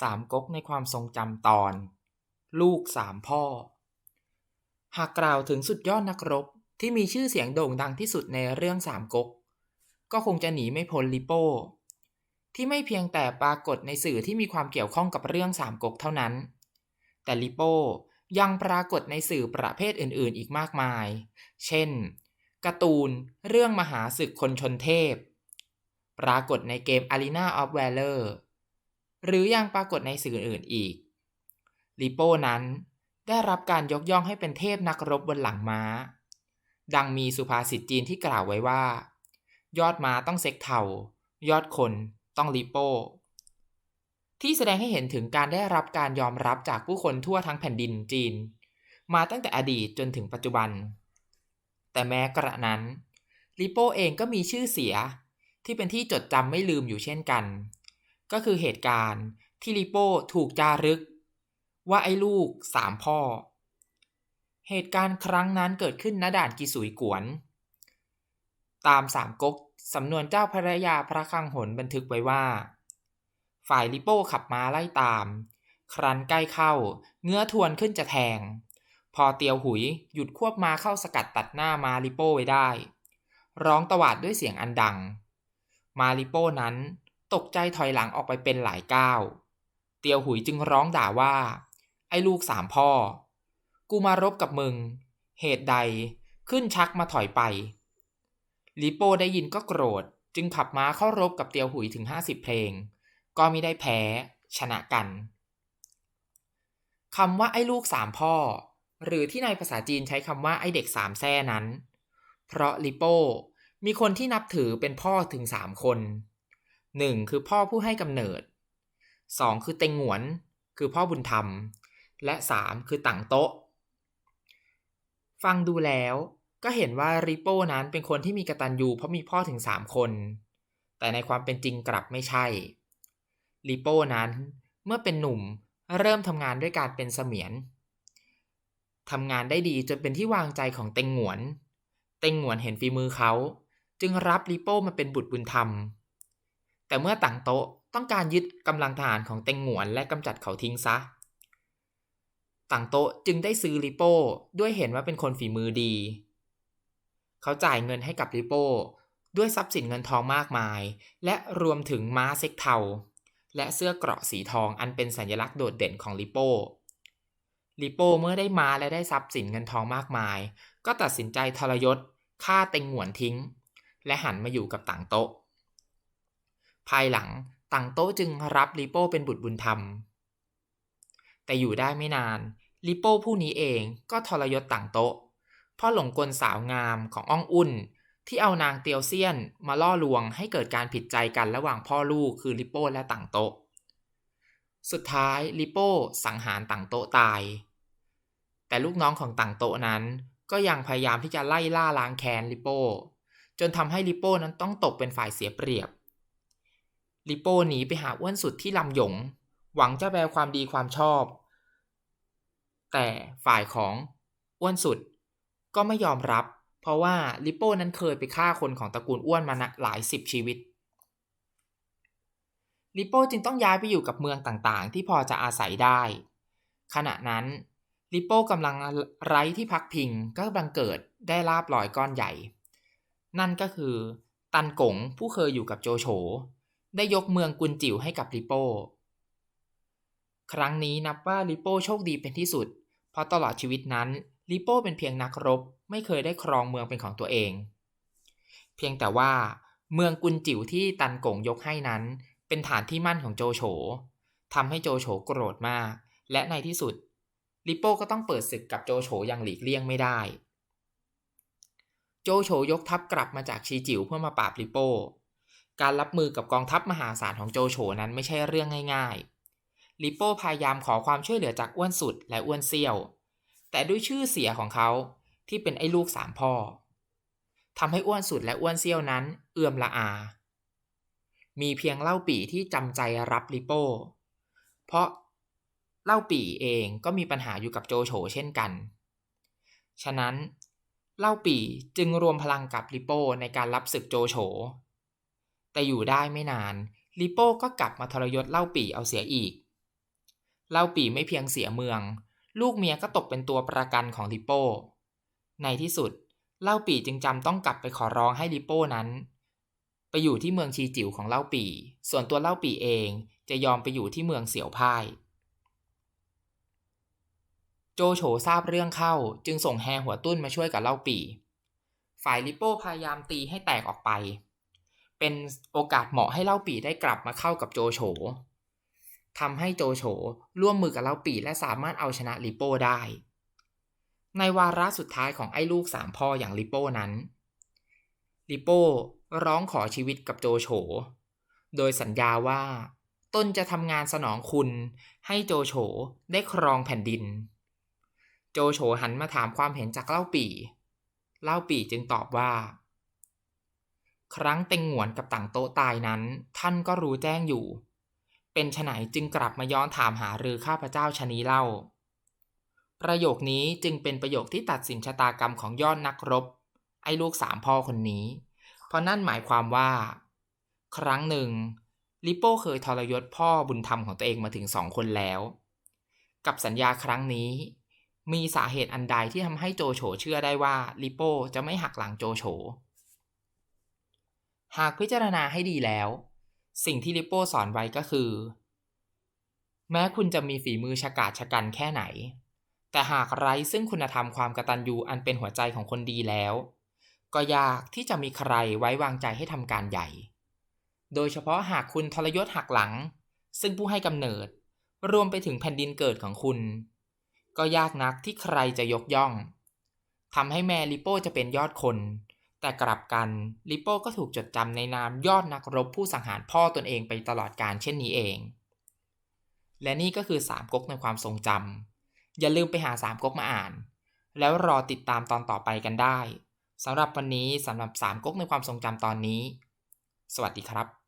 สามก๊กในความทรงจำตอน ลูกสามพ่อ หากกล่าวถึงสุดยอดนักรบที่มีชื่อเสียงโด่งดังที่สุดในเรื่องสามก๊ก ก็คงจะหนีไม่พ้นลิโป้ ที่ไม่เพียงแต่ปรากฏในสื่อที่มีความเกี่ยวข้องกับเรื่องสามก๊กเท่านั้น แต่ลิโป้ยังปรากฏในสื่อประเภทอื่นๆ อีกมากมาย เช่น การ์ตูนเรื่องมหาศึกคนชนเทพ ปรากฏในเกม Arena of Valor หรือยังปรากฏในสื่ออื่นอีก ลิโป้นั้นได้รับการยกย่องให้เป็นเทพนักรบบนหลังม้า ดังมีสุภาษิตจีนที่กล่าวไว้ว่า ยอดม้าต้องเซ็กเทายอดคนต้องลิโป้ ที่แสดงให้เห็นถึงการได้รับการยอมรับจากผู้คนทั่วทั้งแผ่นดินจีน มาตั้งแต่อดีตจนถึงปัจจุบัน แต่แม้กระนั้นลิโป้เองก็มีชื่อเสียที่เป็นที่จดจำไม่ลืมอยู่เช่นกัน ก็คือเหตุการณ์ที่ลิโป้ถูกจารึก ว่าไอ้ลูกสามพ่อ เหตุการณ์ครั้งนั้นเกิดขึ้นณด่านกิสุยกวน ตามสามก๊กสำนวนเจ้าพระยาพระคังหนบันทึกไว้ว่า ฝ่ายลิโป้ขับม้าไล่ตาม ครั้นใกล้เข้า เงื้อทวนขึ้นจะแทง พอเตียวหุยหยุดควบมาเข้าสกัดตัดหน้ามาลิโป้ไว้ได้ ร้องตวาดด้วยเสียงอันดัง มาลิโป้นั้นตกใจถอยหลังออกไปเป็นหลายก้าว เตียวหุยจึงร้องด่าว่า ไอ้ลูกสามพ่อ กูมารบกับมึง เหตุใดขึ้นชักมาถอยไป ลิโป้ได้ยินก็โกรธ จึงขับม้าเข้ารบกับเตียวหุยถึงห้าสิบเพลง ก็ไม่ได้แพ้ ชนะกันคำว่าไอ้ลูกสามพ่อ หรือที่ในภาษาจีนใช้คำว่าไอเด็กสามแท่นั้น เพราะลิโป้มีคนที่นับถือเป็นพ่อถึงสามคนหนึ่งคือพ่อผู้ให้กำเนิดสองคือเต็งหวน คือพ่อบุญธรรม และสามคือต่างโต๊ะ ฟังดูแล้วก็เห็นว่าริโป้นั้นเป็นคนที่มีกระตัญญูเพราะมีพ่อถึงสามคน แต่ในความเป็นจริงกลับไม่ใช่ริโป้นั้นเมื่อเป็นหนุ่มเริ่มทำงานด้วยการเป็นเสมียน ทำงานได้ดีจนเป็นที่วางใจของเต็งหวน เต็งหวนเห็นฝีมือเขา จึงรับริโป้มาเป็นบุตรบุญธรรม แต่เมื่อต่างโต๊ะต้องการยึดกำลังทหารของเต็งหงวนและกำจัดเขาทิ้งซะ ต่างโต๊ะจึงได้ซื้อลิโป้ด้วยเห็นว่าเป็นคนฝีมือดี เขาจ่ายเงินให้กับลิโป้ด้วยทรัพย์สินเงินทองมากมาย และรวมถึงม้าเซ็กเทาและเสื้อเกราะสีทองอันเป็นสัญลักษณ์โดดเด่นของลิโป้ ลิโป้เมื่อได้มาและได้ทรัพย์สินเงินทองมากมาย ก็ตัดสินใจทรยศฆ่าเต็งหวนทิ้ง และหันมาอยู่กับต่างโต๊ะภายหลังต่างโต๊ะจึงรับลิโป้เป็นบุตรบุญธรรม แต่อยู่ได้ไม่นานลิโป้ผู้นี้เองก็ทรยศต่างโต๊ะเพราะหลงกลสาวงามของอ้องอุ่น ที่เอานางเตียวเซียนมาล่อลวงให้เกิดการผิดใจกันระหว่างพ่อลูกคือลิโป้และต่างโต๊ะ สุดท้ายลิโป้สังหารต่างโต๊ะตาย แต่ลูกน้องของต่างโต๊ะนั้น ก็ยังพยายามที่จะไล่ล่าล้างแค้นลิโป้ จนทำให้ลิโป้นั้นต้องตกเป็นฝ่ายเสียเปรียบ ลิโป้หนีไปหาอ้วนสุดที่ลำหยง หวังจะแปลความดีความชอบ แต่ฝ่ายของอ้วนสุดก็ไม่ยอมรับ เพราะว่าลิโป้นั้นเคยไปฆ่าคนของตระกูลอ้วนมาหลายสิบชีวิตลิโป้จึงต้องย้ายไปอยู่กับเมืองต่างๆ ที่พอจะอาศัยได้ ขณะนั้น ลิโป้กำลังไร้ที่พักพิงก็บังเกิดได้ลาบลอยก้อนใหญ่ นั่นก็คือ ตันกงผู้เคยอยู่กับโจโฉได้ยกเมืองกุนจิ๋วให้กับลิโป้ ครั้งนี้นับว่าลิโป้โชคดีเป็นที่สุด เพราะตลอดชีวิตนั้นลิโป้เป็นเพียงนักรบไม่เคยได้ครองเมืองเป็นของตัวเอง เพียงแต่ว่า เมืองกุนจิ๋วที่ตันกงยกให้นั้น เป็นฐานที่มั่นของโจโฉทำให้โจโฉโกรธมาก และในที่สุด ลิโป้ก็ต้องเปิดศึกกับโจโฉอย่างหลีกเลี่ยงไม่ได้ โจโฉยกทัพกลับมาจากชีจิ๋วเพื่อมาปราบลิโป้ การรับมือกับกองทัพมหาศาลของโจโฉนั้นไม่ใช่เรื่องง่ายๆ ลิโป้พยายามขอความช่วยเหลือจากอ้วนสุดและอ้วนเซี่ยว แต่ด้วยชื่อเสียของเขาที่เป็นไอ้ลูกสามพ่อทำให้อ้วนสุดและอ้วนเซี่ยวนั้นเอื่อมละอา มีเพียงเล่าปีที่จำใจรับลิโป้ เพราะ เล่าปี่เองก็มีปัญหาอยู่กับโจโฉเช่นกัน ฉะนั้นเล่าปี่จึงรวมพลังกับลิโป้ในการรับศึกโจโฉ แต่อยู่ได้ไม่นานลิโป้ก็กลับมาทรยศเล่าปี่เอาเสียอีก เล่าปี่ไม่เพียงเสียเมือง ลูกเมียก็ตกเป็นตัวประกันของลิโป้ ในที่สุดเล่าปี่จึงจำต้องกลับไปขอร้องให้ลิโป้นั้น ไปอยู่ที่เมืองชีจิ๋วของเล่าปี่ ส่วนตัวเล่าปี่เองจะยอมไปอยู่ที่เมืองเสี่ยวพ่าย โจโฉทราบเรื่องเข้า จึงส่งแฮหัวตุ้นมาช่วยกับเล่าปี ฝ่ายลิโป้พยายามตีให้แตกออกไป เป็นโอกาสเหมาะให้เล่าปีได้กลับมาเข้ากับโจโฉทำให้โจโฉร่วมมือกับเล่าปีและสามารถเอาชนะลิโป้ได้ ในวาระสุดท้ายของไอ้ลูกสามพ่ออย่างลิโป้นั้นลิโป้ร้องขอชีวิตกับโจโฉ โดยสัญญาว่าตนจะทำงานสนองคุณให้โจโฉได้ครองแผ่นดิน โจโฉหันมาถามความเห็นจากเล่าปี่ เล่าปี่จึงตอบว่า ครั้งเต็งหวนกับต่างโตตายนั้น ท่านก็รู้แจ้งอยู่ เป็นฉไหนจึงกลับมาย้อนถามหารือข้าพเจ้าชนีเล่า ประโยคนี้จึงเป็นประโยคที่ตัดสินชะตากรรมของยอดนักรบ ไอ้ลูกสามพ่อคนนี้ เพราะนั่นหมายความว่า ครั้งหนึ่ง ลิโป้เคยทรยศพ่อบุญธรรมของตัวเองมาถึงสองคนแล้ว กับสัญญาครั้งนี้ มีสาเหตุอันใดที่ทำให้โจโฉเชื่อได้ว่าลิโป้จะไม่หักหลังโจโฉ หากพิจารณาให้ดีแล้ว สิ่งที่ลิโป้สอนไว้ก็คือ แม้คุณจะมีฝีมือฉกาจฉกันแค่ไหน แต่หากไร้ซึ่งคุณธรรมความกตัญญูอันเป็นหัวใจของคนดีแล้ว ก็ยากที่จะมีใครไว้วางใจให้ทำการใหญ่ โดยเฉพาะหากคุณทรยศหักหลัง ซึ่งผู้ให้กำเนิด รวมไปถึงแผ่นดินเกิดของคุณ ก็ยากนักที่ใครจะยกย่องทำให้แม่ลิโป้จะเป็นยอดคน แต่กลับกันลิโป้ก็ถูกจดจำในนามยอดนักรบผู้สังหารพ่อตนเองไปตลอดการเช่นนี้เอง และนี่ก็คือสามก๊กในความทรงจำอย่าลืมไปหาสามก๊กมาอ่าน แล้วรอติดตามตอนต่อไปกันได้สำหรับวันนี้สำหรับสามก๊กในความทรงจำตอนนี้ สวัสดีครับ